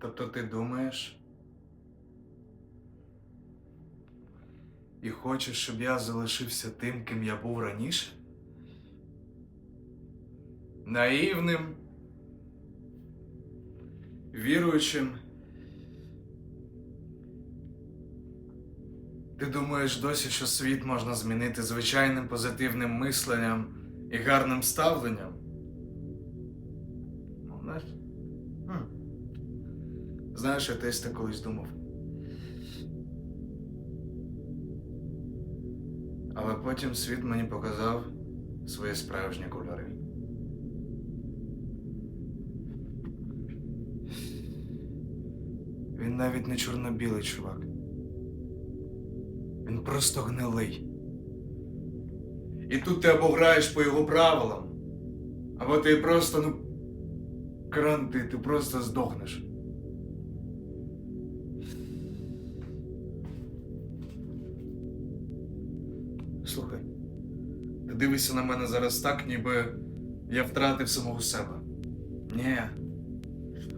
Тобто ти думаєш? І хочеш, щоб я залишився тим, ким я був раніше? Наївним, віруючим. Ти думаєш досі, що світ можна змінити звичайним позитивним мисленням і гарним ставленням? Ну, знаєш. Знаєш, я теж так колись думав. Але потім світ мені показав свої справжні кольори. Він навіть не чорно-білий чувак. Він просто гнилий. І тут ти або граєш по його правилам, або ти просто, ну, кранти, ти просто здохнеш. Слухай, ти дивишся на мене зараз так, ніби я втратив самого себе. Ні.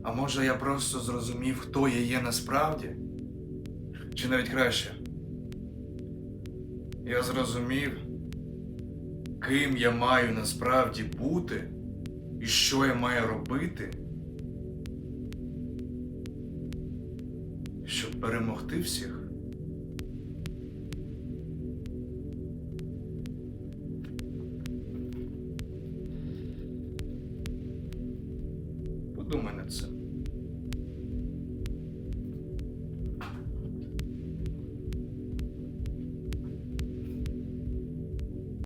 А може я просто зрозумів, хто я є насправді? Чи навіть краще? Я зрозумів, ким я маю насправді бути і що я маю робити, щоб перемогти всіх. 动漫的纸